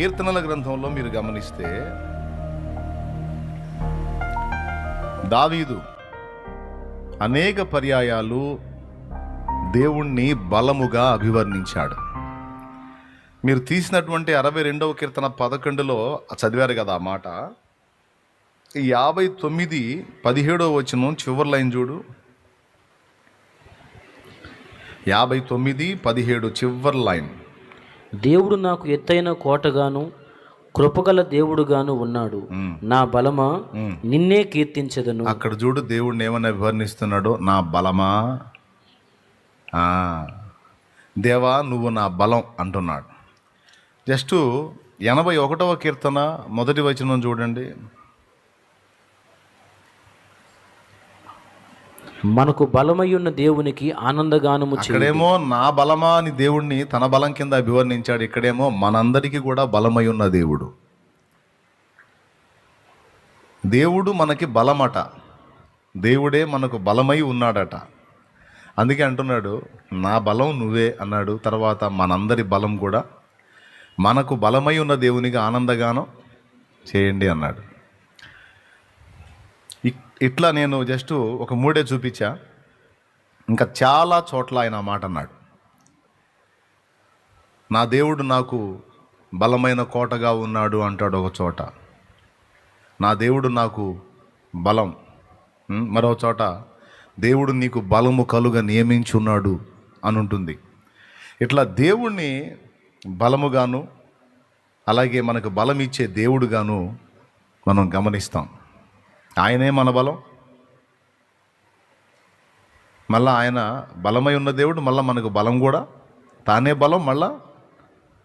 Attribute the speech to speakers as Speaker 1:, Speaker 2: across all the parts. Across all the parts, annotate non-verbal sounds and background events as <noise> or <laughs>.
Speaker 1: కీర్తనల గ్రంథంలో మీరు గమనిస్తే దావీదు అనేక పర్యాయాలు దేవుణ్ణి బలముగా అభివర్ణించాడు. మీరు తీసినటువంటి అరవై రెండవ కీర్తన పదకొండులో చదివారు కదా ఆ మాట. ఈ యాభై తొమ్మిది పదిహేడవ వచనం చివరి లైన్ చూడు. యాభై తొమ్మిది పదిహేడు చివరి లైన్.
Speaker 2: దేవుడు నాకు ఎత్తైన కోటగాను కృపగల దేవుడుగాను ఉన్నాడు. నా బలమా నిన్నే కీర్తించదను.
Speaker 1: అక్కడ చూడు దేవుడిని ఏమన్నా వివరణిస్తున్నాడో నా బలమా? దేవా నువ్వు నా బలం అంటున్నాడు. జస్ట్ ఎనభై ఒకటవ కీర్తన మొదటి వచనం చూడండి.
Speaker 2: మనకు బలమయ్యున్న దేవునికి ఆనందగానము
Speaker 1: ఇక్కడేమో నా బలమా అని దేవుణ్ణి తన బలం కింద అభివర్ణించాడు. ఇక్కడేమో మనందరికీ కూడా బలమై ఉన్న దేవుడు. దేవుడు మనకి బలమట. దేవుడే మనకు బలమై ఉన్నాడట. అందుకే అంటున్నాడు నా బలం నువ్వే అన్నాడు. తర్వాత మనందరి బలం కూడా మనకు బలమై ఉన్న దేవునికి ఆనందగానం చేయండి అన్నాడు. ఇట్లా నేను జస్ట్ ఒక మూడే చూపించా. ఇంకా చాలా చోట్ల ఆయన మాట అన్నాడు. నా దేవుడు నాకు బలమైన కోటగా ఉన్నాడు అంటాడు ఒక చోట. నా దేవుడు నాకు బలం. మరో చోట దేవుడు నీకు బలము కలుగా నియమించున్నాడు అని ఉంటుంది ఇట్లా దేవుణ్ణి బలముగాను అలాగే మనకు బలం ఇచ్చే దేవుడుగాను మనం గమనిస్తాం. ఆయనే మన బలం. మళ్ళా ఆయన బలమై ఉన్న దేవుడు మళ్ళీ మనకు బలం కూడా. తానే బలం మళ్ళా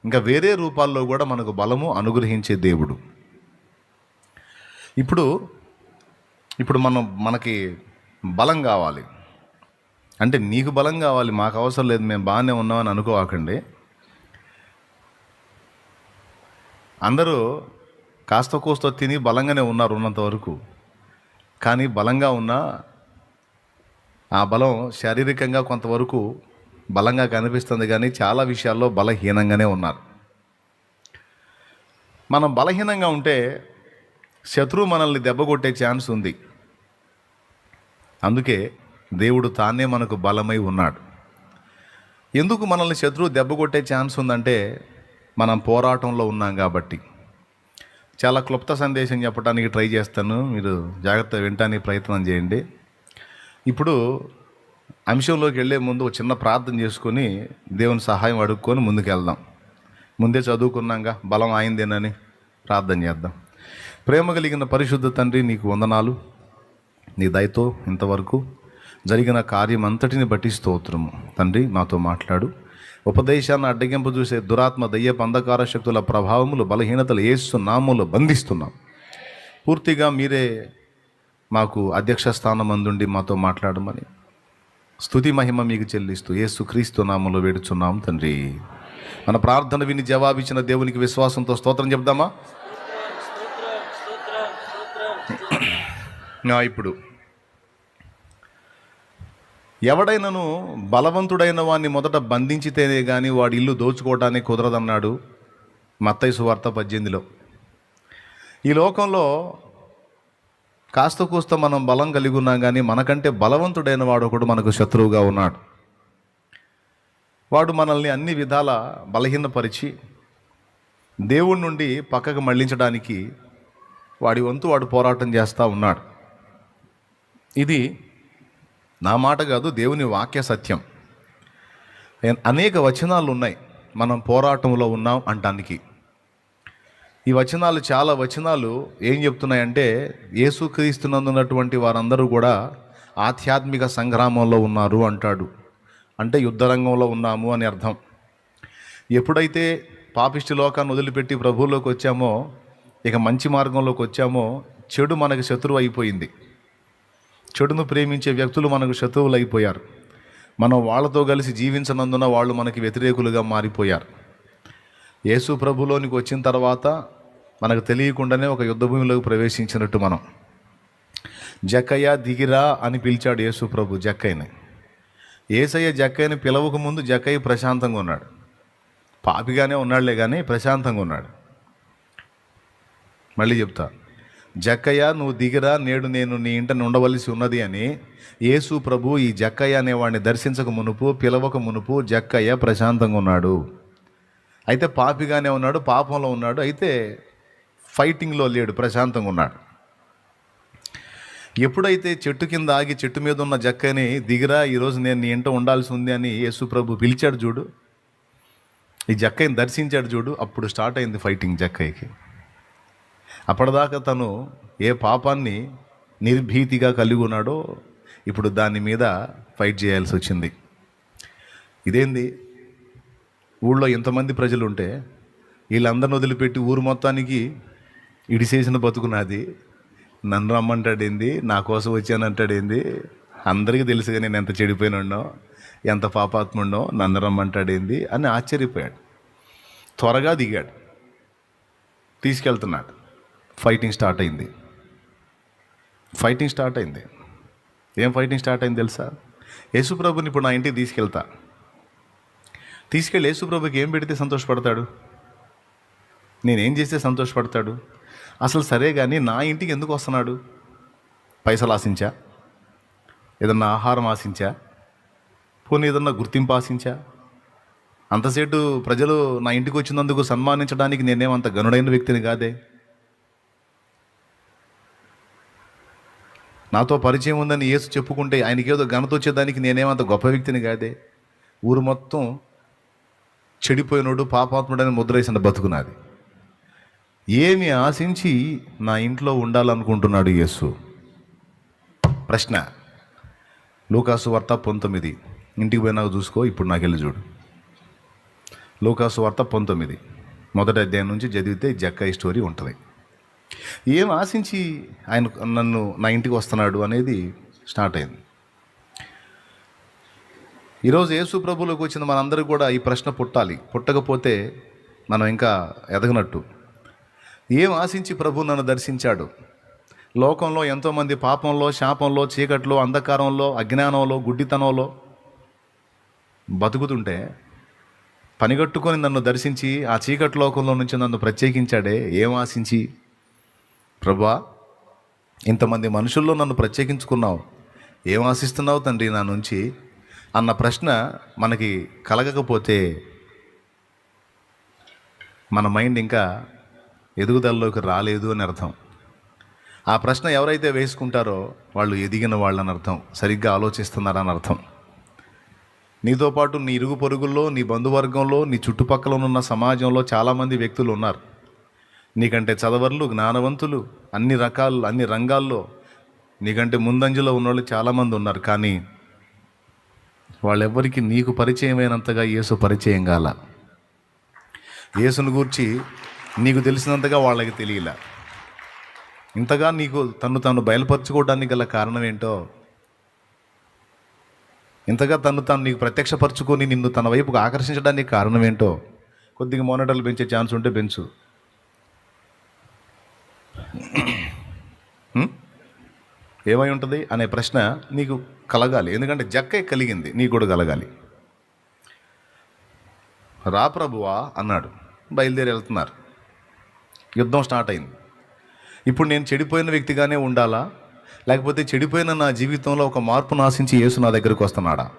Speaker 1: ఇంకా వేరే రూపాల్లో కూడా మనకు బలము అనుగ్రహించే దేవుడు. ఇప్పుడు ఇప్పుడు మనం మనకి బలం కావాలి. అంటే నీకు బలం కావాలి మాకు అవసరం లేదు మేము బాగానే ఉన్నామని అనుకోవాకండి. అందరూ కాస్త కూస్తో తిని బలంగానే ఉన్నారు ఉన్నంత వరకు. కానీ బలంగా ఉన్న ఆ బలం శారీరకంగా కొంతవరకు బలంగా కనిపిస్తుంది కానీ చాలా విషయాల్లో బలహీనంగానే ఉన్నారు. మనం బలహీనంగా ఉంటే శత్రువు మనల్ని దెబ్బ కొట్టే ఛాన్స్ ఉంది. అందుకే దేవుడు తానే మనకు బలమై ఉన్నాడు. ఎందుకు మనల్ని శత్రువు దెబ్బ కొట్టే ఛాన్స్ ఉందంటే మనం పోరాటంలో ఉన్నాం కాబట్టి. చాలా క్లుప్త సందేశం చెప్పడానికి ట్రై చేస్తాను. మీరు జాగ్రత్త వినటానికి ప్రయత్నం చేయండి. ఇప్పుడు అంశంలోకి వెళ్ళే ముందు ఒక చిన్న ప్రార్థన చేసుకొని దేవుని సహాయం అడుక్కొని ముందుకెళ్దాం ముందే చదువుకున్నాగా బలం ఆయిందేనని ప్రార్థన చేద్దాం. ప్రేమ కలిగిన పరిశుద్ధ తండ్రి నీకు వందనాలు. నీ దయతో ఇంతవరకు జరిగిన కార్యం అంతటిని బట్టి స్తోత్రము. తండ్రి మాతో మాట్లాడు. ఉపదేశాన్ని అడ్డగింపు చూసే దురాత్మ దయ్యపు అంధకార శక్తుల ప్రభావములు బలహీనతలు ఏసు నామములు బంధిస్తున్నాం. పూర్తిగా మీరే మాకు అధ్యక్ష స్థానం అందుండి మాతో మాట్లాడమని స్తుతి మహిమ మీకు చెల్లిస్తూ యేసు క్రీస్తు నామంలో వేడుచున్నాం తండ్రి. మన ప్రార్థన విని జవాబిచ్చిన దేవునికి విశ్వాసంతో స్తోత్రం చెప్దామా? నా <clears throat> ఇప్పుడు ఎవడైనను బలవంతుడైన వాడిని మొదట బంధించితేనే కానీ వాడి ఇల్లు దోచుకోవటానికి కుదరదన్నాడు? మత్తయ్య సువార్త పద్దెనిమిదిలో. ఈ లోకంలో కాస్త కూస్త మనం బలం కలిగి ఉన్నాం కానీ మనకంటే బలవంతుడైన వాడు ఒకడు మనకు శత్రువుగా ఉన్నాడు. వాడు మనల్ని అన్ని విధాల బలహీనపరిచి దేవుడి నుండి పక్కకు మళ్ళించడానికి వాడి వంతు వాడు పోరాటం చేస్తూ ఉన్నాడు. ఇది నా మాట కాదు దేవుని వాక్య సత్యం. అనేక వచనాలు ఉన్నాయి మనం పోరాటంలో ఉన్నాం అంటానికి. ఈ వచనాలు చాలా వచనాలు ఏం చెప్తున్నాయంటే యేసుక్రీస్తునందున్నటువంటి వారందరూ కూడా ఆధ్యాత్మిక సంగ్రామంలో ఉన్నారు అంటాడు. అంటే యుద్ధరంగంలో ఉన్నాము అని అర్థం. ఎప్పుడైతే పాపిష్టి లోకాన్ని వదిలిపెట్టి ప్రభువులోకి వచ్చామో ఇక మంచి మార్గంలోకి వచ్చామో చెడు మనకు శత్రువు అయిపోయింది. చెడును ప్రేమించే వ్యక్తులు మనకు శత్రువులు అయిపోయారు మనం వాళ్ళతో కలిసి జీవించనందున వాళ్ళు మనకి వ్యతిరేకులుగా మారిపోయారు. యేసు ప్రభులోనికి వచ్చిన తర్వాత మనకు తెలియకుండానే ఒక యుద్ధభూమిలోకి ప్రవేశించినట్టు మనం. జక్కయ్య దిగిరా అని పిలిచాడు యేసు ప్రభు జక్కయ్యని. ఏసయ్య జక్కయ్యని పిలవక ముందు జక్కయ్య ప్రశాంతంగా ఉన్నాడు. పాపిగానే ఉన్నాడులే కానీ ప్రశాంతంగా ఉన్నాడు. మళ్ళీ చెప్తాను జక్కయ్య నువ్వు దిగిరా నేడు నేను నీ ఇంట ఉండవలసి ఉన్నది అని యేసు ప్రభు ఈ జక్కయ్య అనేవాడిని దర్శించక మునుపు పిలవక మునుపు జక్కయ్య ప్రశాంతంగా ఉన్నాడు. అయితే పాపిగానే ఉన్నాడు పాపంలో ఉన్నాడు అయితే ఫైటింగ్లో లేడు ప్రశాంతంగా ఉన్నాడు. ఎప్పుడైతే చెట్టు కింద ఆగి చెట్టు మీద ఉన్న జక్కని దిగిరా ఈరోజు నేను నీ ఇంట ఉండాల్సి ఉంది అని యేసు ప్రభు పిలిచాడు చూడు. ఈ జక్కని దర్శించాడు చూడు అప్పుడు స్టార్ట్ అయింది ఫైటింగ్ జక్కయ్యకి. అప్పటిదాకా తను ఏ పాపాన్ని నిర్భీతిగా కలిగి ఉన్నాడో ఇప్పుడు దాని మీద ఫైట్ చేయాల్సి వచ్చింది. ఇదేంది? ఊళ్ళో ఎంతమంది ప్రజలు ఉంటే వీళ్ళందరిని వదిలిపెట్టి ఊరు మొత్తానికి ఇడిసేసిన బతుకున్నది నన్ను రమ్మంటాడేంది? నా కోసం వచ్చానంటాడేంది? అందరికీ తెలుసుగా నేను ఎంత చెడిపోయినాడో ఎంత పాపాత్ముండో నన్ను రమ్మంటాడేంది అని ఆశ్చర్యపోయాడు. త్వరగా దిగాడు. తీసుకెళ్తున్నాడు. ఫైటింగ్ స్టార్ట్ అయింది. ఫైటింగ్ స్టార్ట్ అయింది. ఏం ఫైటింగ్ స్టార్ట్ అయింది తెలుసా? యేసుప్రభుని ఇప్పుడు నా ఇంటికి తీసుకెళ్తా. తీసుకెళ్ళి యేసుప్రభుకి ఏం పెడితే సంతోషపడతాడు? నేనేం చేస్తే సంతోషపడతాడు? అసలు సరే కానీ నా ఇంటికి ఎందుకు వస్తున్నాడు? పైసలు ఆశించా? ఏదన్నా ఆహారం ఆశించా? పోనీ ఏదన్నా గుర్తింపు ఆశించా? అంతసేటు ప్రజలు నా ఇంటికి వచ్చినందుకు సన్మానించడానికి నేనేమంత గనుడైన వ్యక్తిని కాదే? నాతో పరిచయం ఉందని యేసు చెప్పుకుంటే ఆయనకేదో ఘనత వచ్చేదానికి నేనేమంత గొప్ప వ్యక్తిని కాదే. ఊరు మొత్తం చెడిపోయినోడు పాపాత్ముడని ముద్రేసిన బతుకునాది. ఏమి ఆశించి నా ఇంట్లో ఉండాలనుకుంటున్నాడు యేసు? ప్రశ్న. లూకాసు వార్త పంతొమ్మిది. ఇంటికి పోయినాక చూసుకో ఇప్పుడు నాకు వెళ్ళి చూడు. లూకాసు వార్త పంతొమ్మిది. మొదటి అధ్యాయం నుంచి చదివితే జక్క ఈ స్టోరీ ఉంటుంది. ఏం ఆశించి ఆయన నన్ను నా ఇంటికి వస్తున్నాడు అనేది స్టార్ట్ అయింది. ఈరోజు యేసు ప్రభువులోకి వచ్చిన మనందరికీ కూడా ఈ ప్రశ్న పుట్టాలి. పుట్టకపోతే మనం ఇంకా ఎదగనట్టు. ఏం ఆశించి ప్రభు నన్ను దర్శించాడు? లోకంలో ఎంతోమంది పాపంలో శాపంలో చీకట్లో అంధకారంలో అజ్ఞానంలో గుడ్డితనంలో బతుకుతుంటే పనిగట్టుకొని నన్ను దర్శించి ఆ చీకటి లోకంలో నుంచి నన్ను ప్రత్యేకించాడే ఏం ఆశించి? ప్రభా ఇంతమంది మనుషుల్లో నన్ను ప్రత్యేకించుకున్నావు. ఏం ఆశిస్తున్నావు తండ్రి నా నుంచి? అన్న ప్రశ్న మనకి కలగకపోతే మన మైండ్ ఇంకా ఎదుగుదలలోకి రాలేదు అని అర్థం. ఆ ప్రశ్న ఎవరైతే వేసుకుంటారో వాళ్ళు ఎదిగిన వాళ్ళని అర్థం. సరిగ్గా ఆలోచిస్తున్నారని అర్థం. నీతో పాటు నీ ఇరుగు పొరుగుల్లో నీ బంధువర్గంలో నీ చుట్టుపక్కల ఉన్న సమాజంలో చాలామంది వ్యక్తులు ఉన్నారు. నీకంటే చదవర్లు జ్ఞానవంతులు అన్ని రకాలు అన్ని రంగాల్లో నీకంటే ముందంజలో ఉన్నవాళ్ళు చాలామంది ఉన్నారు. కానీ వాళ్ళెవ్వరికి నీకు పరిచయమైనంతగా యేసు పరిచయం కాల. యేసును గూర్చి నీకు తెలిసినంతగా వాళ్ళకి తెలియలే. ఇంతగా నీకు తను తాను బయలుపరచుకోవడానికి గల కారణం ఏంటో ఇంతగా తను తాను నీకు ప్రత్యక్షపరచుకొని నిన్ను తన వైపుకు ఆకర్షించడానికి కారణం ఏంటో కొద్దిగా మోనటర్లు పెంచే ఛాన్స్ ఉంటే పెంచు. Hmm? ఏమై ఉంటుంది అనే ప్రశ్న నీకు కలగాలి. ఎందుకంటే జక్కే కలిగింది నీకు కూడా కలగాలి. రా ప్రభువా అన్నాడు. బయలుదేరి వెళ్తున్నారు. యుద్ధం స్టార్ట్ అయింది. ఇప్పుడు నేను చెడిపోయిన వ్యక్తిగానే ఉండాలా? లేకపోతే చెడిపోయిన నా జీవితంలో ఒక మార్పును ఆశించి యేసు నా దగ్గరికి వస్తున్నాడా?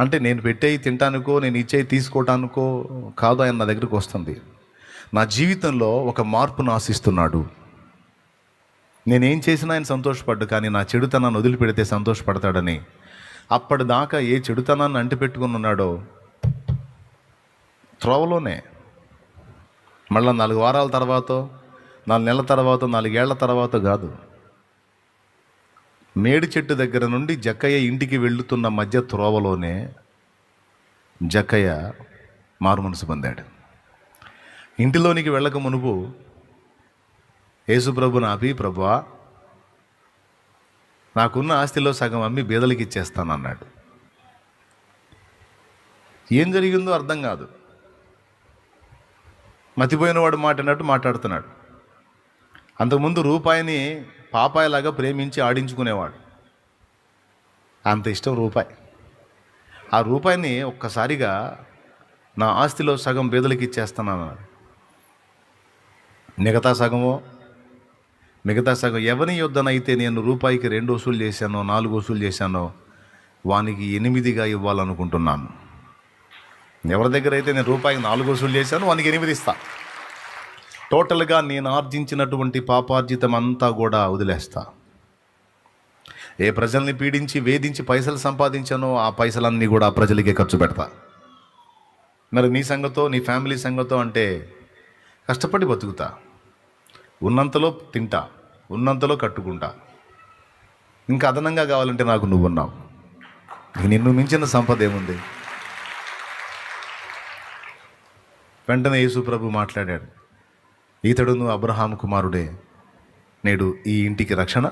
Speaker 1: అంటే నేను పెట్టేవి తినటానికో నేను ఇచ్చేవి తీసుకోవటానికో కాదు ఆయన నా దగ్గరికి వస్తుంది. నా జీవితంలో ఒక మార్పును ఆశిస్తున్నాడు. నేనేం చేసినా ఆయన సంతోషపడ్డు కానీ నా చెడుతనాన్ని వదిలిపెడితే సంతోషపడతాడని. అప్పటిదాకా ఏ చెడుతనాన్ని అంటిపెట్టుకుని ఉన్నాడో త్రోవలోనే. మళ్ళీ నాలుగు వారాల తర్వాత నాలుగు నెలల తర్వాత నాలుగేళ్ళ తర్వాత కాదు. మేడి చెట్టు దగ్గర నుండి జక్కయ్య ఇంటికి వెళ్తున్న మధ్య త్రోవలోనే జక్కయ్య మారుమనసు పొందాడు. ఇంటిలోనికి వెళ్ళక మునుపు యేసుప్రభు నాపి ప్రభువా నాకున్న ఆస్తిలో సగం అమ్మి బీదలకి ఇచ్చేస్తానన్నాడు. ఏం జరిగిందో అర్థం కాదు. మతిపోయినవాడు మాట అన్నట్టు మాట్లాడుతున్నాడు. అంతకుముందు రూపాయిని పాపాయిలాగా ప్రేమించి ఆడించుకునేవాడు. అంత ఇష్టం రూపాయి. ఆ రూపాయిని ఒక్కసారిగా నా ఆస్తిలో సగం బేదలకి ఇచ్చేస్తానన్నాడు. మిగతా సగమో? మిగతా సగం ఎవరి యుద్ధనైతే నేను రూపాయికి రెండు వసూలు చేశానో నాలుగు వసూలు చేశానో వానికి ఎనిమిదిగా ఇవ్వాలనుకుంటున్నాను. ఎవరి దగ్గర అయితే నేను రూపాయికి నాలుగు వసూలు చేశాను వానికి ఎనిమిది ఇస్తా. టోటల్గా నేను ఆర్జించినటువంటి పాపార్జితం అంతా కూడా వదిలేస్తా. ఏ ప్రజల్ని పీడించి వేధించి పైసలు సంపాదించానో ఆ పైసలన్నీ కూడా ఆ ప్రజలకే ఖర్చు పెడతా. మరి నీ సంగతో నీ ఫ్యామిలీ సంగతో అంటే కష్టపడి బతుకుతా. ఉన్నంతలో తింటా ఉన్నంతలో కట్టుకుంటా. ఇంకా అదనంగా కావాలంటే నాకు నువ్వు ఉన్నావు నిన్ను మించిన సంపద ఏముంది? వెంటనే యేసుప్రభు ప్రభు మాట్లాడాడు. నువ్వు అబ్రహాం కుమారుడే. నేడు ఈ ఇంటికి రక్షణ?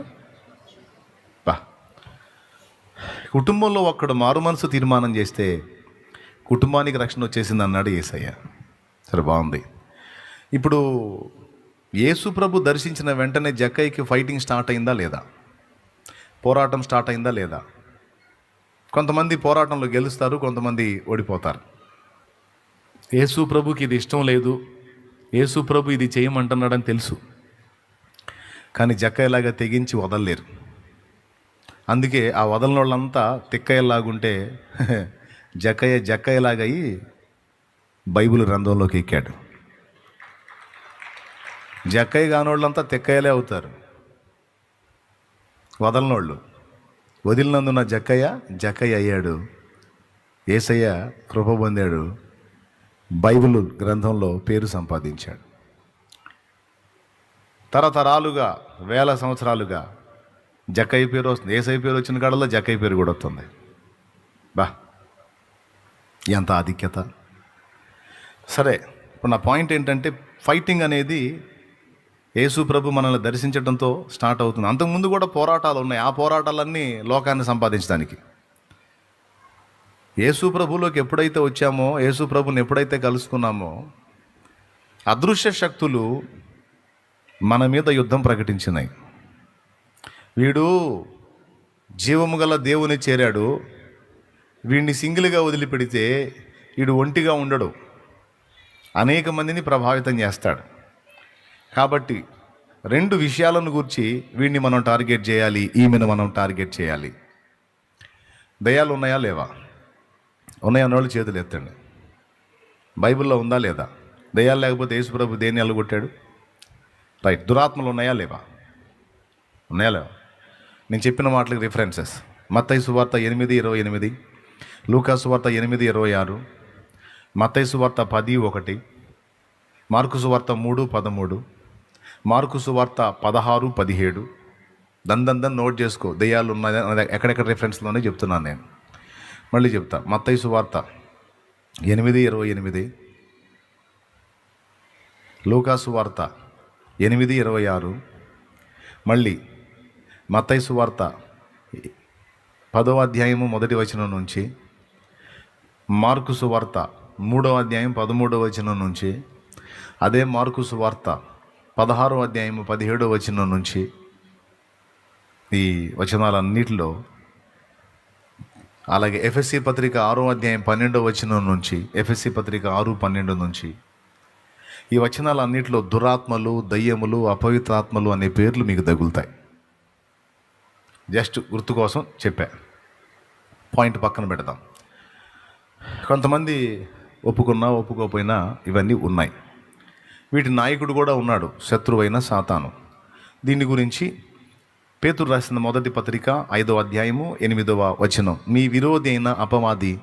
Speaker 1: బా. కుటుంబంలో ఒక్కడు మారు మనసు తీర్మానం చేస్తే కుటుంబానికి రక్షణ వచ్చేసింది అన్నాడు ఏసయ్య సరే బాగుంది. ఇప్పుడు యేసుప్రభు దర్శించిన వెంటనే జక్కయ్యకి ఫైటింగ్ స్టార్ట్ అయిందా లేదా? పోరాటం స్టార్ట్ అయిందా లేదా? కొంతమంది పోరాటంలో గెలుస్తారు కొంతమంది ఓడిపోతారు. యేసు ప్రభుకి ఇది ఇష్టం లేదు. యేసు ప్రభు ఇది చేయమంటున్నాడని తెలుసు. కానీ జక్కయ్యలాగా తెగించి వదలలేరు. అందుకే ఆ వదలని వాళ్ళంతా తిక్కయ్యలాగుంటే <laughs> జక్కయ్య జక్కయ్యలాగయి బైబిల్ రంధంలోకి ఎక్కాడు. జక్కయ్య కానోళ్ళంతా తెక్కయ్యలే అవుతారు. వదలనోళ్ళు. వదిలినందున జక్కయ్య జక్కయ్య అయ్యాడు. ఏసయ్య కృప పొందాడు. బైబిల్ గ్రంథంలో పేరు సంపాదించాడు. తరతరాలుగా వేల సంవత్సరాలుగా జక్కయ్య పేరు వస్తుంది. ఏసయ్య పేరు వచ్చిన కాడల్లో జక్కయ్య పేరు కూడా వస్తుంది. బా ఎంత ఆధిక్యత. సరే ఇప్పుడు నా పాయింట్ ఏంటంటే ఫైటింగ్ అనేది యేసు ప్రభు మనల్ని దర్శించడంతో స్టార్ట్ అవుతుంది. అంతకుముందు కూడా పోరాటాలు ఉన్నాయి. ఆ పోరాటాలన్నీ లోకాన్ని సంపాదించడానికి. యేసు ప్రభులోకి ఎప్పుడైతే వచ్చామో యేసు ప్రభుని ఎప్పుడైతే కలుసుకున్నామో అదృశ్య శక్తులు మన మీద యుద్ధం ప్రకటించినాయి. వీడు జీవము గల దేవుని చేరాడు. వీడిని సింగిల్గా వదిలిపెడితే వీడు ఒంటిగా ఉండడు. అనేక మందిని ప్రభావితం చేస్తాడు. కాబట్టి రెండు విషయాలను గురించి వీడిని మనం టార్గెట్ చేయాలి ఈమెను మనం టార్గెట్ చేయాలి. దయాలు ఉన్నాయా లేవా? ఉన్నాయా అన్నోళ్ళు చేతులు ఎత్తండి. బైబిల్లో ఉందా లేదా? దయాలు లేకపోతే యేసుప్రభు దేన్ని ఎల్లగొట్టాడు రైట్. దురాత్మలు ఉన్నాయా లేవా? ఉన్నాయా లేవా? నేను చెప్పిన మాటలకు రిఫరెన్సెస్ మత్తయి సువార్త ఎనిమిది ఇరవై ఎనిమిది. లూకాసు వార్త ఎనిమిది ఇరవై ఆరు. మత్తయి సువార్త పది ఒకటి. మార్కు సువార్త మూడు పదమూడు. మార్కు సువార్త పదహారు పదిహేడు. దందందన్ నోట్ చేసుకో. దెయ్యాలు ఉన్నాయి ఎక్కడెక్కడ రిఫరెన్స్లోనే చెప్తున్నాను నేను. మళ్ళీ చెప్తా. మత్తైసు సువార్త ఎనిమిది ఇరవై ఎనిమిది. లూకాసు వార్త ఎనిమిది ఇరవై ఆరు. మళ్ళీ మత్తైసు వార్త పదో అధ్యాయము మొదటి వచనం నుంచి మార్కు సువార్త మూడో అధ్యాయం పదమూడవ వచనం నుంచి అదే మార్కు సువార్త పదహారో అధ్యాయము పదిహేడో వచనం నుంచి ఈ వచనాలన్నిటిలో అలాగే ఎఫ్ఎస్సి పత్రిక ఆరో అధ్యాయం పన్నెండో వచనం నుంచి ఎఫ్ఎస్సి పత్రిక ఆరు పన్నెండు నుంచి ఈ వచనాలన్నిటిలో దురాత్మలు దయ్యములు అపవిత్రాత్మలు అనే పేర్లు మీకు తగులుతాయి. జస్ట్ గుర్తు కోసం చెప్పా. పాయింట్ పక్కన పెడదాం. కొంతమంది ఒప్పుకున్నా ఒప్పుకోకపోయినా ఇవన్నీ ఉన్నాయి. వీటి నాయకుడు కూడా ఉన్నాడు శత్రువైన సాతాను. దీని గురించి పేతురు రాసిన మొదటి పత్రిక ఐదవ అధ్యాయము ఎనిమిదవ వచనం. మీ విరోధి అయిన అపవాది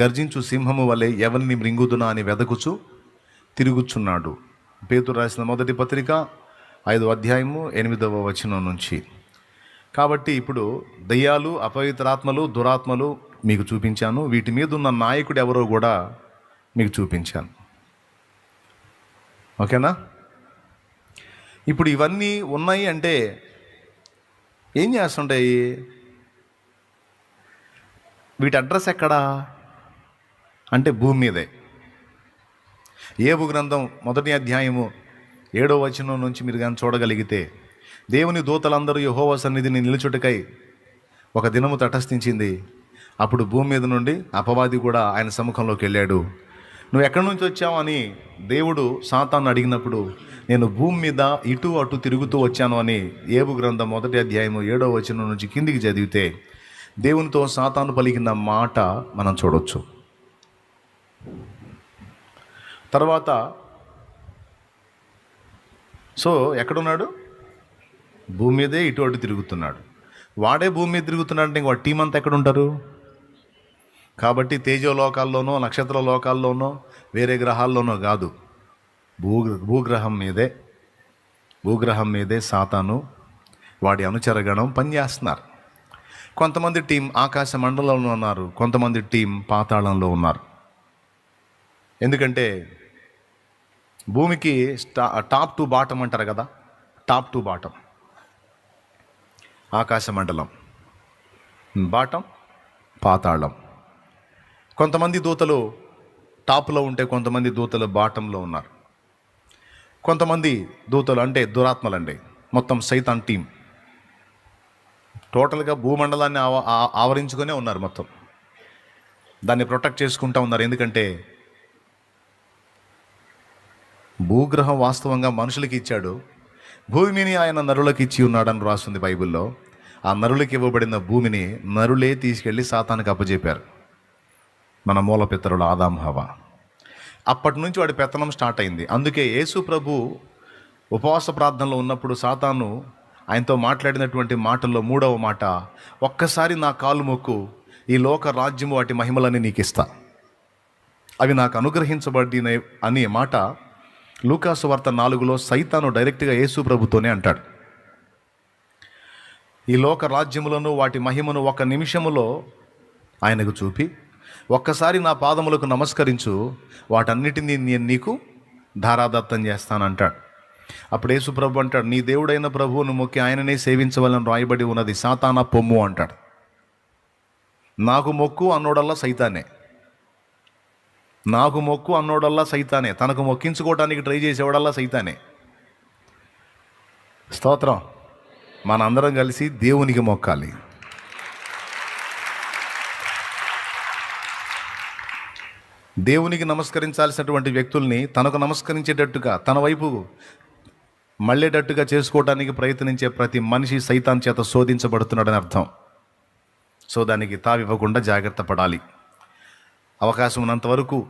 Speaker 1: గర్జించు సింహము వలె ఎవరిని మృంగుదునా అని వెదకుచు తిరుగుచున్నాడు. పేతురు రాసిన మొదటి పత్రిక ఐదవ అధ్యాయము ఎనిమిదవ వచనం నుంచి. కాబట్టి ఇప్పుడు దయ్యాలు అపవిత్రాత్మలు దురాత్మలు మీకు చూపించాను. వీటి మీద ఉన్న నాయకుడు ఎవరో కూడా మీకు చూపించాను. ఓకేనా? ఇప్పుడు ఇవన్నీ ఉన్నాయి అంటే ఏం చేస్తుంటాయి? వీటి అడ్రస్ ఎక్కడా? అంటే భూమి మీదే. ఏబు గ్రంథం మొదటి అధ్యాయము ఏడో వచనం నుంచి మీరు కానీ చూడగలిగితే దేవుని దూతలందరూ యహోవ సన్నిధిని నిలుచుటకై ఒక దినము తటస్థించింది. అప్పుడు భూమి మీద నుండి అపవాది కూడా ఆయన సముఖంలోకి వెళ్ళాడు. నువ్వు ఎక్కడి నుంచి వచ్చావు అని దేవుడు సాతాను అడిగినప్పుడు నేను భూమి మీద ఇటు అటు తిరుగుతూ వచ్చాను అని ఏబు గ్రంథం మొదటి అధ్యాయము ఏడో వచనం నుంచి కిందికి చదివితే దేవునితో సాతాను పలికిన మాట మనం చూడవచ్చు తర్వాత సో ఎక్కడున్నాడు? భూమి మీదే ఇటు అటు తిరుగుతున్నాడు. వాడే భూమి మీద తిరుగుతున్నాడు అంటే ఇంక వాడి టీం అంతా ఎక్కడ ఉంటారు కాబట్టి తేజో లోకాల్లోనో నక్షత్ర లోకాల్లోనో వేరే గ్రహాల్లోనో కాదు. భూ భూగ్రహం మీదే. భూగ్రహం మీదే సాతాను. వాడి అనుచరగణం పనిచేస్తున్నారు. కొంతమంది టీం ఆకాశ మండలంలో ఉన్నారు కొంతమంది టీం పాతాళంలో ఉన్నారు. ఎందుకంటే భూమికి స్టా టాప్ టు బాటం అంటారు కదా టాప్ టు బాటం. ఆకాశ మండలం బాటం పాతాళం. కొంతమంది దూతలు టాప్లో ఉంటే కొంతమంది దూతలు బాటంలో ఉన్నారు. కొంతమంది దూతలు అంటే దురాత్మలండి. మొత్తం సైతాన్ టీం. టోటల్గా భూమండలాన్ని ఆవ ఆ- ఆవరించుకునే ఉన్నారు మొత్తం. దాన్ని ప్రొటెక్ట్ చేసుకుంటూ ఉన్నారు. ఎందుకంటే భూగ్రహం వాస్తవంగా మనుషులకి ఇచ్చాడు. భూమిని ఆయన నరులకు ఇచ్చి ఉన్నాడని రాస్తుంది బైబిల్లో. ఆ నరులకు ఇవ్వబడిన భూమిని నరులే తీసుకెళ్ళి సాతానికి అప్పజెప్పారు మన మూలపితరుడు ఆదాం హవ. అప్పటి నుంచి వాడి పెత్తనం స్టార్ట్ అయింది. అందుకే యేసు ప్రభు ఉపవాస ప్రార్థనలో ఉన్నప్పుడు సాతాను ఆయనతో మాట్లాడినటువంటి మాటల్లో మూడవ మాట ఒక్కసారి నా కాలు మొక్కు ఈ లోక రాజ్యము వాటి మహిమలని నీకు ఇస్తా అవి నాకు అనుగ్రహించబడిన అనే మాట లూకాసు వార్త నాలుగులో సైతాను డైరెక్ట్గా యేసు ప్రభుతోనే అంటాడు. ఈ లోక రాజ్యములను వాటి మహిమను ఒక నిమిషములో ఆయనకు చూపి ఒక్కసారి నా పాదములకు నమస్కరించు వాటన్నిటినీ నేను నీకు ధారాదత్తం చేస్తానంటాడు. అప్పుడు యేసు ప్రభు అంటాడు నీ దేవుడైన ప్రభువును మొక్కి ఆయననే సేవించవాలని రాయబడి ఉన్నది సాతానా పొమ్ము అంటాడు. నాకు మొక్కు అన్నోడల్లా సైతానే. నాకు మొక్కు అన్నోడల్లా సైతానే. తనకు మొక్కించుకోవడానికి ట్రై చేసేవాడల్లా సైతానే. స్తోత్రం. మనందరం కలిసి దేవునికి మొక్కాలి. దేవునికి నమస్కరించాల్సినటువంటి వ్యక్తుల్ని తనకు నమస్కరించేటట్టుగా తన వైపు మళ్ళేటట్టుగా చేసుకోవడానికి ప్రయత్నించే ప్రతి మనిషి సైతాన్ చేత శోధించబడుతున్నాడని అర్థం. సో దానికి తావివ్వకుండా జాగ్రత్త పడాలి. అవకాశం ఉన్నంతవరకు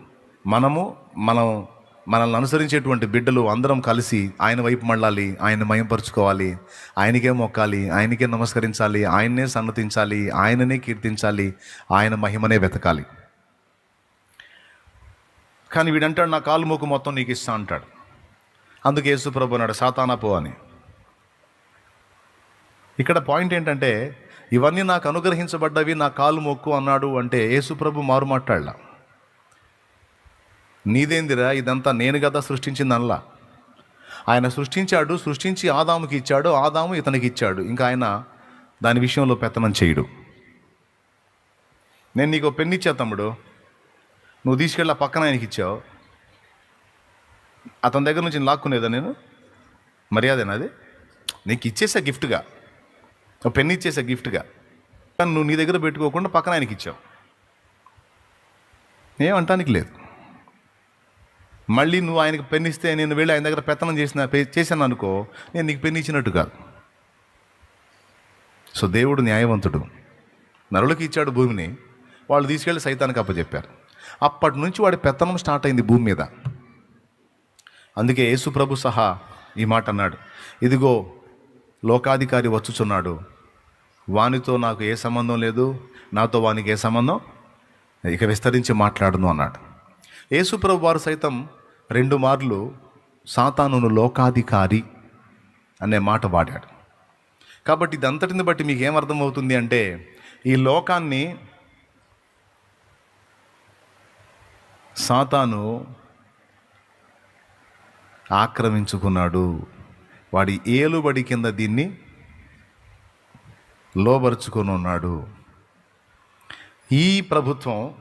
Speaker 1: మనము మనం మనల్ని అనుసరించేటువంటి బిడ్డలు అందరం కలిసి ఆయన వైపు మళ్ళాలి ఆయన మయంపరుచుకోవాలి ఆయనకే మొక్కాలి ఆయనకే నమస్కరించాలి ఆయన్నే సన్నతించాలి ఆయననే కీర్తించాలి ఆయన మహిమనే వెతకాలి. కానీ వీడంటాడు నా కాలు మూకు మొత్తం నీకు ఇస్తా అంటాడు. అందుకే యేసుప్రభు అన్నాడు సాతానపో అని. ఇక్కడ పాయింట్ ఏంటంటే ఇవన్నీ నాకు అనుగ్రహించబడ్డవి నా కాలు మొక్కు అన్నాడు అంటే యేసుప్రభు మారు మాట్లాడలా. నీదేందిరా ఇదంతా నేను కదా సృష్టించిందనలా. ఆయన సృష్టించాడు సృష్టించి ఆదాముకి ఇచ్చాడు ఆదాము ఇతనికి ఇచ్చాడు. ఇంకా ఆయన దాని విషయంలో పెత్తనం చేయడు. నేను నీకు పెన్నిచ్చా పెన్ను తమ్ముడు. నువ్వు తీసుకెళ్ళి ఆ పక్కన ఆయనకి ఇచ్చావు. అతని దగ్గర నుంచి లాక్కునేదా నేను? మర్యాదేనా అది? నీకు ఇచ్చేసా గిఫ్ట్గా. పెన్ను ఇచ్చేసా గిఫ్ట్గా. కానీ నువ్వు నీ దగ్గర పెట్టుకోకుండా పక్కన ఆయనకి ఇచ్చావు. ఏమంటానికి లేదు. మళ్ళీ నువ్వు ఆయనకు పెన్ను ఇస్తే నేను వెళ్ళి ఆయన దగ్గర పెత్తనం చేసిన చేశాను అనుకో నేను నీకు పెన్ను ఇచ్చినట్టు కాదు. సో దేవుడు న్యాయవంతుడు. నరులకు ఇచ్చాడు భూమిని. వాళ్ళు తీసుకెళ్ళి సైతానికి అప్పచెప్పారు అప్పటి నుంచి వాడి పెత్తనం స్టార్ట్ అయింది భూమి మీద. అందుకే యేసు ప్రభు సహా ఈ మాట అన్నాడు. ఇదిగో లోకాధికారి వచ్చుచున్నాడు. వానితో నాకు ఏ సంబంధం లేదు నాతో వానికి ఏ సంబంధం? ఇక విస్తరించి మాట్లాడును అన్నాడు. యేసుప్రభు వారు సైతం రెండు మార్లు సాతానును లోకాధికారి అనే మాట వాడాడు. కాబట్టి ఇదంతటిని బట్టి మీకు ఏమర్థమవుతుంది అంటే ఈ లోకాన్ని సాతాను ఆక్రమించుకున్నాడు. వాడి ఏలుబడి కింద దీన్ని లోబరుచుకొని ఉన్నాడు. ఈ ప్రభుత్వం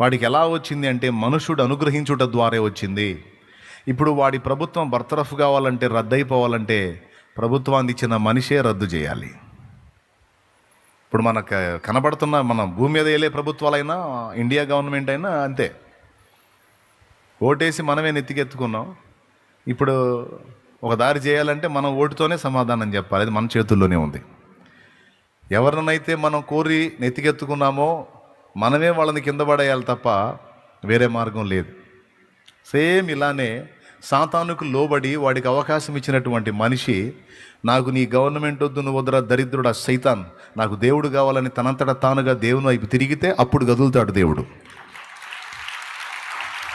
Speaker 1: వాడికి ఎలా వచ్చింది అంటే మనుషుడు అనుగ్రహించుట ద్వారా వచ్చింది. ఇప్పుడు వాడి ప్రభుత్వం బర్తరఫ్ కావాలంటే రద్దయిపోవాలంటే ప్రభుత్వాన్ని ఇచ్చిన మనిషే రద్దు చేయాలి. ఇప్పుడు మనకు కనబడుతున్న మన భూమి మీద వెళ్ళే ప్రభుత్వాలైనా ఇండియా గవర్నమెంట్ అయినా అంతే. ఓటేసి మనమే నెత్తికెత్తుకున్నాం. ఇప్పుడు ఒక దారి చేయాలంటే మనం ఓటుతోనే సమాధానం చెప్పాలి. అది మన చేతుల్లోనే ఉంది. ఎవరినైతే మనం కోరి నెత్తికెత్తుకున్నామో మనమే వాళ్ళని కింద పడేయాలి తప్ప వేరే మార్గం లేదు. సేమ్ ఇలానే సాతానుకు లోబడి వాడికి అవకాశం ఇచ్చినటువంటి మనిషి నాకు నీ గవర్నమెంట్ వద్దు నువ్వు దరిద్రుడు దరిద్రుడా సైతాన్. నాకు దేవుడు కావాలని తనంతట తానుగా దేవుని వైపు తిరిగితే అప్పుడు గదులుతాడు దేవుడు.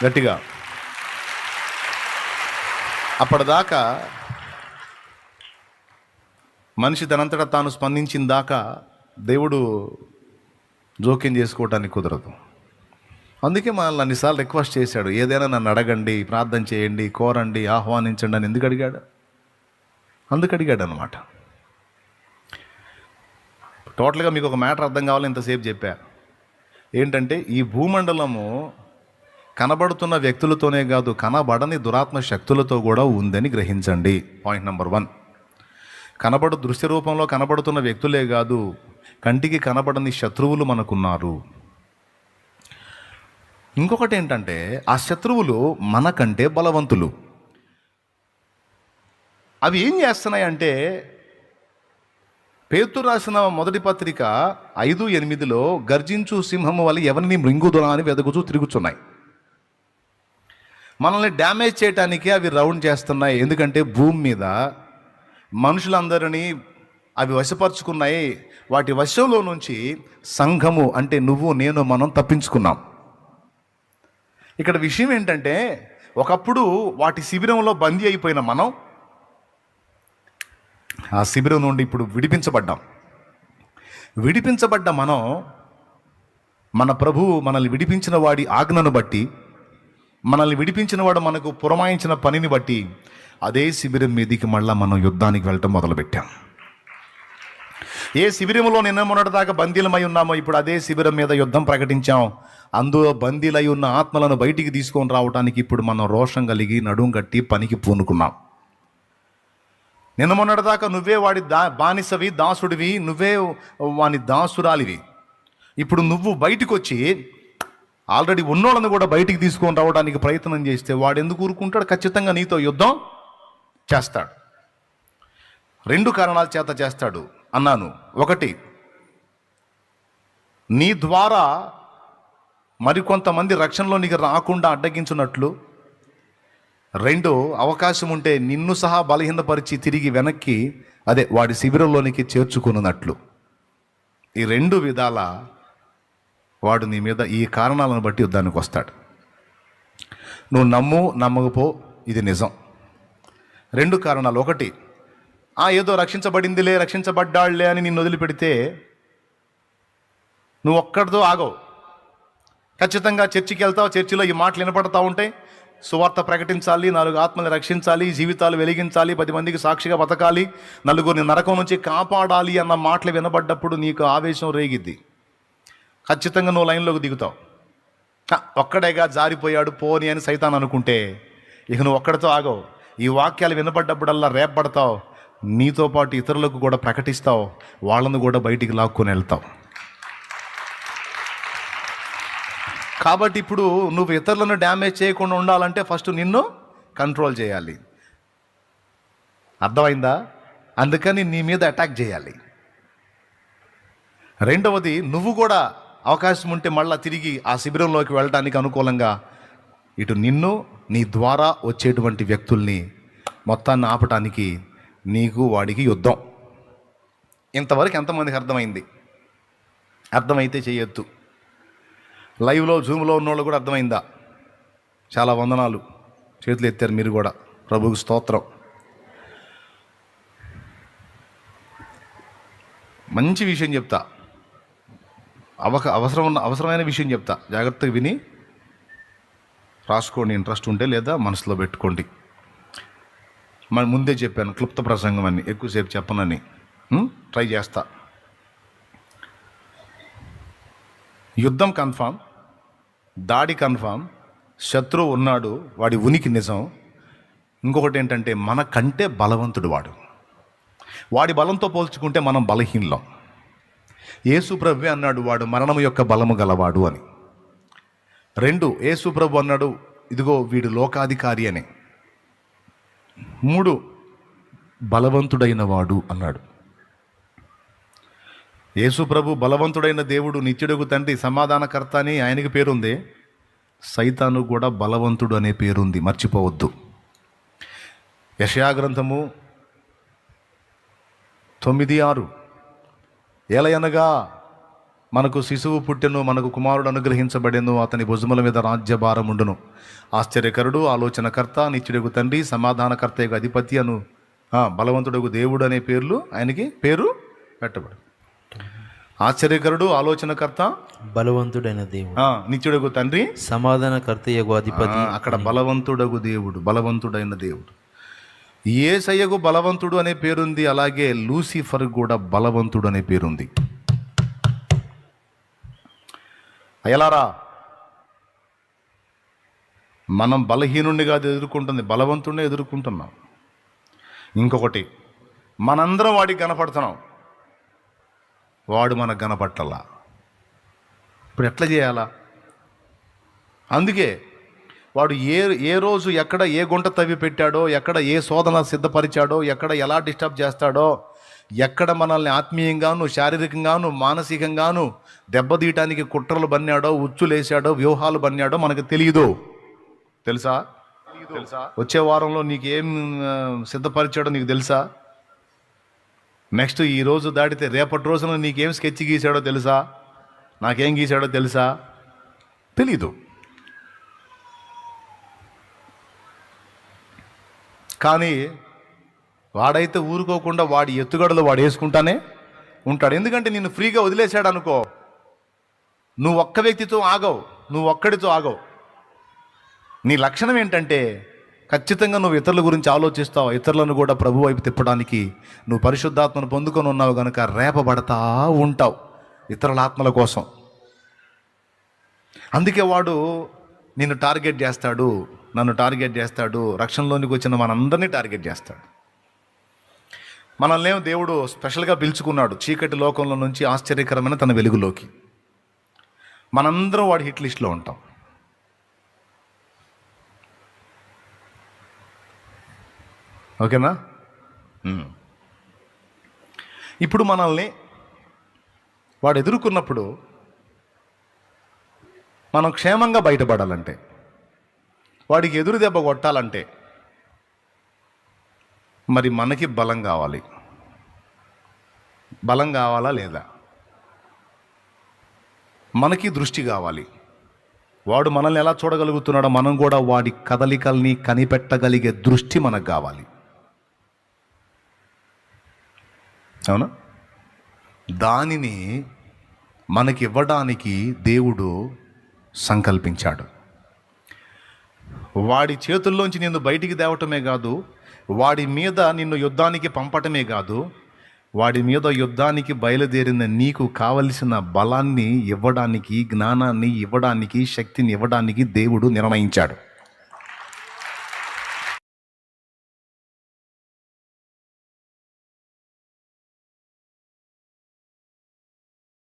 Speaker 1: గట్టిగా. అప్పటిదాకా మనిషి తనంతట తాను స్పందించిన దాకా దేవుడు జోక్యం చేసుకోవటానికి కుదరదు. అందుకే మనల్ని అన్నిసార్లు రిక్వెస్ట్ చేశాడు ఏదైనా నన్ను అడగండి ప్రార్థన చేయండి కోరండి ఆహ్వానించండి అని ఎందుకు అడిగాడు? అందుకు అడిగాడు అనమాట టోటల్గా మీకు ఒక మ్యాటర్ అర్థం కావాలి ఇంతసేపు చెప్పా. ఏంటంటే ఈ భూమండలము కనబడుతున్న వ్యక్తులతోనే కాదు కనబడని దురాత్మ శక్తులతో కూడా ఉందని గ్రహించండి. Point number one. కనబడు దృశ్య రూపంలో కనబడుతున్న వ్యక్తులే కాదు కంటికి కనబడని శత్రువులు మనకున్నారు. ఇంకొకటి ఏంటంటే ఆ శత్రువులు మనకంటే బలవంతులు. అవి ఏం చేస్తున్నాయి అంటే పేతు రాసిన మొదటి పత్రిక ఐదు ఎనిమిదిలో గర్జించు సింహము వల్ల ఎవరిని మృంగుదులా అని వెదకుచూ తిరుగుతున్నాయి మనల్ని డ్యామేజ్ చేయటానికి అవి రౌండ్ చేస్తున్నాయి. ఎందుకంటే భూమి మీద మనుషులందరినీ అవి వశపరుచుకున్నాయి. వాటి వశంలో నుంచి సంఘము అంటే నువ్వు నేను మనం తప్పించుకున్నాం. ఇక్కడ విషయం ఏంటంటే ఒకప్పుడు వాటి శిబిరంలో బందీ అయిపోయిన మనం ఆ శిబిరం నుండి ఇప్పుడు విడిపించబడ్డాం. విడిపించబడ్డ మనం మన ప్రభువు మనల్ని విడిపించిన వాడి ఆజ్ఞను బట్టి మనల్ని విడిపించిన వాడు మనకు పురమాయించిన పనిని బట్టి అదే శిబిరం మీదికి మళ్ళీ మనం యుద్ధానికి వెళ్ళటం మొదలుపెట్టాం. ఏ శిబిరంలో నిన్న మొన్నటిదాకా బందీలమై ఉన్నామో ఇప్పుడు అదే శిబిరం మీద యుద్ధం ప్రకటించాం. అందులో బందీలై ఉన్న ఆత్మలను బయటికి తీసుకొని రావడానికి ఇప్పుడు మనం రోషం కలిగి నడుం కట్టి పనికి పూనుకున్నాం. నిన్న మొన్నటిదాకా నువ్వే వాడి దా బానిసవి దాసుడివి నువ్వే వాని దాసురాలివి. ఇప్పుడు నువ్వు బయటకు వచ్చి ఆల్రెడీ ఉన్నోళ్ళని కూడా బయటికి తీసుకొని రావడానికి ప్రయత్నం చేస్తే వాడు ఎందుకు ఊరుకుంటాడు? ఖచ్చితంగా నీతో యుద్ధం చేస్తాడు. రెండు కారణాల చేత చేస్తాడు. అన్నాను. ఒకటి నీ ద్వారా మరికొంతమంది రక్షణలోనికి రాకుండా అడ్డగించున్నట్లు. రెండు అవకాశం ఉంటే నిన్ను సహా బలహీనపరిచి తిరిగి వెనక్కి అదే వాడి శిబిరంలోనికి చేర్చుకున్నట్లు. ఈ రెండు విధాల వాడు నీ మీద ఈ కారణాలను బట్టి యుద్ధానికి వస్తాడు. నువ్వు నమ్ము నమ్మకపో ఇది నిజం. రెండు కారణాలు. ఒకటి ఆ ఏదో రక్షించబడిందిలే రక్షించబడ్డాళ్ళే అని నిన్ను వదిలిపెడితే నువ్వు ఒక్కడితో ఆగవు. ఖచ్చితంగా చర్చికి వెళ్తావు చర్చిలో ఈ మాటలు వినపడతా ఉంటాయి. సువార్త ప్రకటించాలి నాలుగు ఆత్మని రక్షించాలి జీవితాలు వెలిగించాలి పది మందికి సాక్షిగా బతకాలి నలుగురిని నరకం నుంచి కాపాడాలి అన్న మాటలు వినబడ్డప్పుడు నీకు ఆవేశం రేగిద్ది. ఖచ్చితంగా నువ్వు లైన్లోకి దిగుతావు. ఒక్కడేగా జారిపోయాడు పోని అని సైతాన్ అనుకుంటే ఇక నువ్వు ఒక్కడితో ఆగవు. ఈ వాక్యాలు వినపడ్డప్పుడల్లా రేపబడతావు. నీతో పాటు ఇతరులకు కూడా ప్రకటిస్తావు వాళ్ళను కూడా బయటికి లాక్కొని వెళ్తావు. కాబట్టి ఇప్పుడు నువ్వు ఇతరులను డ్యామేజ్ చేయకుండా ఉండాలంటే ఫస్ట్ నిన్ను కంట్రోల్ చేయాలి. అర్థమైందా? అందుకని నీ మీద అటాక్ చేయాలి. రెండవది నువ్వు కూడా అవకాశం ఉంటే మళ్ళీ తిరిగి ఆ శిబిరంలోకి వెళ్ళడానికి అనుకూలంగా ఇటు నిన్ను నీ ద్వారా వచ్చేటువంటి వ్యక్తుల్ని మొత్తాన్ని ఆపటానికి నీకు వాడికి యుద్ధం. ఇంతవరకు ఎంతమందికి అర్థమైంది? అర్థమైతే చేయొద్దు. లైవ్లో జూమ్లో ఉన్నోళ్ళు కూడా అర్థమైందా? చాలా వందనాలు. చేతులు ఎత్తారు మీరు కూడా. ప్రభువుకి స్తోత్రం. మంచి విషయం చెప్తా. అవక అవసరం ఉన్న అవసరమైన విషయం చెప్తా. జాగ్రత్తగా విని రాసుకోండి. ఇంట్రెస్ట్ ఉంటే లేదా మనసులో పెట్టుకోండి. మన ముందే చెప్పాను క్లుప్త ప్రసంగం అని. ఎక్కువసేపు చెప్పనని. ట్రై చేస్తా. యుద్ధం కన్ఫామ్ దాడి కన్ఫామ్ శత్రువు ఉన్నాడు వాడి ఉనికి నిజం. ఇంకొకటి ఏంటంటే మనకంటే బలవంతుడు వాడు. వాడి బలంతో పోల్చుకుంటే మనం బలహీనలం. ఏసుప్రభు అన్నాడు వాడు మరణం యొక్క బలము గలవాడు అని. రెండు ఏసుప్రభు అన్నాడు ఇదిగో వీడు లోకాధికారి అని. మూడు బలవంతుడైన వాడు అన్నాడు. యేసు ప్రభు బలవంతుడైన దేవుడు నిత్యుడుగు తండ్రి సమాధానకర్త అని ఆయనకి పేరుంది. సైతాను కూడా బలవంతుడు అనే పేరుంది. మర్చిపోవద్దు. యషయా గ్రంథము తొమ్మిది ఆరు. ఏలయనగా మనకు శిశువు పుట్టెను మనకు కుమారుడు అనుగ్రహించబడెను అతని భుజముల మీద రాజ్యభారం ఉండును. ఆశ్చర్యకరుడు ఆలోచనకర్త నిత్యుడుగు తండ్రి సమాధానకర్త యొక్క అధిపతి అను బలవంతుడుగు దేవుడు అనే పేర్లు ఆయనకి పేరు పెట్టబడు. ఆశ్చర్యకరుడు ఆలోచనకర్త
Speaker 3: బలవంతుడైన దేవుడు.
Speaker 1: నిత్యుడుగు తండ్రి
Speaker 3: సమాధానకర్త అధిపతి.
Speaker 1: అక్కడ బలవంతుడగు దేవుడు బలవంతుడైన దేవుడు. ఏసయ్యకు బలవంతుడు అనే పేరుంది అలాగే లూసిఫర్ కూడా బలవంతుడు అనే పేరుంది. అయ్యలారా మనం బలహీనుండి కాదు ఎదుర్కొంటుంది బలవంతుడిని ఎదుర్కొంటున్నాం. ఇంకొకటి మనందరం వాడికి కనపడుతున్నాం. వాడు మనకు కనపట్టలా. ఇప్పుడు ఎట్లా చేయాలా? అందుకే వాడు ఏ ఏ రోజు ఎక్కడ ఏ గుంట తవ్వి పెట్టాడో ఎక్కడ ఏ శోధన సిద్ధపరిచాడో ఎక్కడ ఎలా డిస్టర్బ్ చేస్తాడో ఎక్కడ మనల్ని ఆత్మీయంగాను శారీరకంగాను మానసికంగాను దెబ్బతీయటానికి కుట్రలు బన్నాడో ఉచ్చులేసాడో వ్యూహాలు బన్నాడో మనకు తెలియదు తెలుసా? తెలుసా? వచ్చే వారంలో నీకు ఏం సిద్ధపరిచాడో నీకు తెలుసా? నెక్స్ట్ ఈ రోజు దాటితే రేపటి రోజున నీకేం స్కెచ్ గీసాడో తెలుసా? నాకేం గీసాడో తెలుసా? తెలీదు. కానీ వాడైతే ఊరుకోకుండా వాడి ఎత్తుగడలు వాడు వేసుకుంటానే ఉంటాడు. ఎందుకంటే నిన్ను ఫ్రీగా వదిలేశాడు అనుకో. నువ్వు ఒక్క వ్యక్తితో ఆగవు. నువ్వు ఒక్కడితో ఆగవు. నీ లక్షణం ఏంటంటే ఖచ్చితంగా నువ్వు ఇతరుల గురించి ఆలోచిస్తావు. ఇతరులను కూడా ప్రభు వైపు తిప్పడానికి నువ్వు పరిశుద్ధాత్మను పొందుకొని ఉన్నావు కనుక రేపబడతా ఉంటావు ఇతరుల ఆత్మల కోసం. అందుకే వాడు నిన్ను టార్గెట్ చేస్తాడు నన్ను టార్గెట్ చేస్తాడు రక్షణలోనికి వచ్చిన మనందరినీ టార్గెట్ చేస్తాడు. మనల్ని దేవుడు స్పెషల్గా పిలుచుకున్నాడు. చీకటి లోకంలో నుంచి ఆశ్చర్యకరమైన తన వెలుగులోకి. మనందరం వాడి హిట్ లిస్ట్లో ఉంటాం. ఓకేనా? ఇప్పుడు మనల్ని వాడు ఎదుర్కొన్నప్పుడు మనం క్షేమంగా బయటపడాలంటే వాడికి ఎదురు దెబ్బ కొట్టాలంటే మరి మనకి బలం కావాలి. బలం కావాలా లేదా? మనకి దృష్టి కావాలి. వాడు మనల్ని ఎలా చూడగలుగుతున్నాడో మనం కూడా వాడి కదలికల్ని కనిపెట్టగలిగే దృష్టి మనకు కావాలి. అవునా? దానిని మనకి ఇవ్వడానికి దేవుడు సంకల్పించాడు. వాడి చేతుల్లోంచి నేను బయటికి తేవటమే కాదు వాడి మీద నిన్ను యుద్ధానికి పంపటమే కాదు వాడి మీద యుద్ధానికి బయలుదేరిన నీకు కావలసిన బలాన్ని ఇవ్వడానికి జ్ఞానాన్ని ఇవ్వడానికి శక్తిని ఇవ్వడానికి దేవుడు నిర్ణయించాడు.